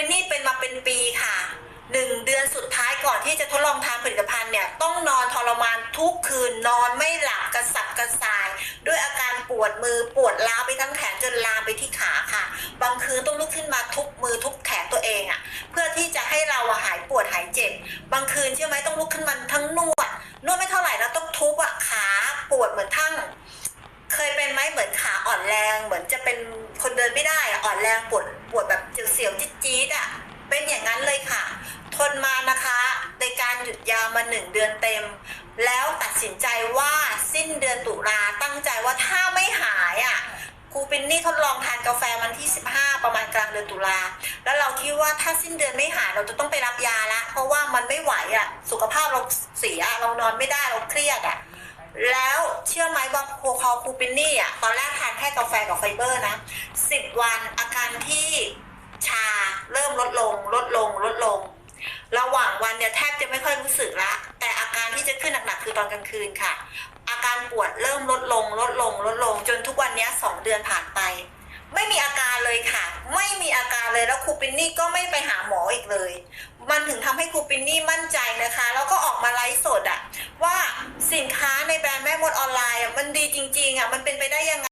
เป็นนี่เป็นมาเป็นปีค่ะหนึ่งเดือนสุดท้ายก่อนที่จะทดลองทานผลิตภัณฑ์เนี่ยต้องนอนทรมานทุกคืนนอนไม่หลับกระสับกระส่าย ด้วยอาการปวดมือปวดล้าไปทั้งแขนจนลามไปที่ขาค่ะ บางคืนต้องลุกขึ้นมาทุบมือทุบแขนตัวเองอะ่ะ เพื่อที่จะให้เราหายปวดหายเจ็บบางคืนเชื่อไหมต้องลุกขึ้นมาทั้งนวดนวดไม่เท่าไหร่แล้วต้องทุบอะ่ะขาปวดเหมือนทั้ง เคยเป็นไหมเหมือนขาอ่อนแรง เหมือนจะเป็นคนเดินไม่ได้ อ่อนแรงปวดปวดแบบเสียวๆจี๊ดๆอะเป็นอย่างนั้นเลยค่ะ ทนมานะคะในการหยุดยาวมาหนึ่งเดือนเต็ม แล้วตัดสินใจว่าสิ้นเดือนตุลาตั้งใจว่าถ้าไม่หายอะครูป็นนี่ทดลองทานกาแฟวันที่ 15 ประมาณกลางเดือนตุลา แล้วเราคิดว่าถ้าสิ้นเดือนไม่หายเราจะต้องไปรับยาละ เพราะว่ามันไม่ไหวอะ สุขภาพเราเสีย เรานอนไม่ได้ เราเครียดอะ แล้ว เชื่อไหมว่าโคคอคูปินนี่อะตอนแรกทานแค่กาแฟกับไฟเบอร์นะสิบวันอาการที่ชาเริ่มลดลง ลดลง ลดลง ระหว่างวันเนี่ยแทบจะไม่ค่อยรู้สึกละ แต่อาการที่จะขึ้นหนักๆคือตอนกลางคืนค่ะ อาการปวดเริ่มลดลง ลดลง ลดลง จนทุกวันนี้สองเดือนผ่านไป ไม่มีอาการเลยค่ะ ไม่มีอาการเลยแล้วครูปินนี่ก็ไม่ไปหาหมออีกเลย มันถึงทำให้ครูปินนี่มั่นใจนะคะ แล้วก็ออกมาไลฟ์สดอะว่าสินค้าในแบรนด์ จริง ๆอะมันเป็นไปได้ยังไง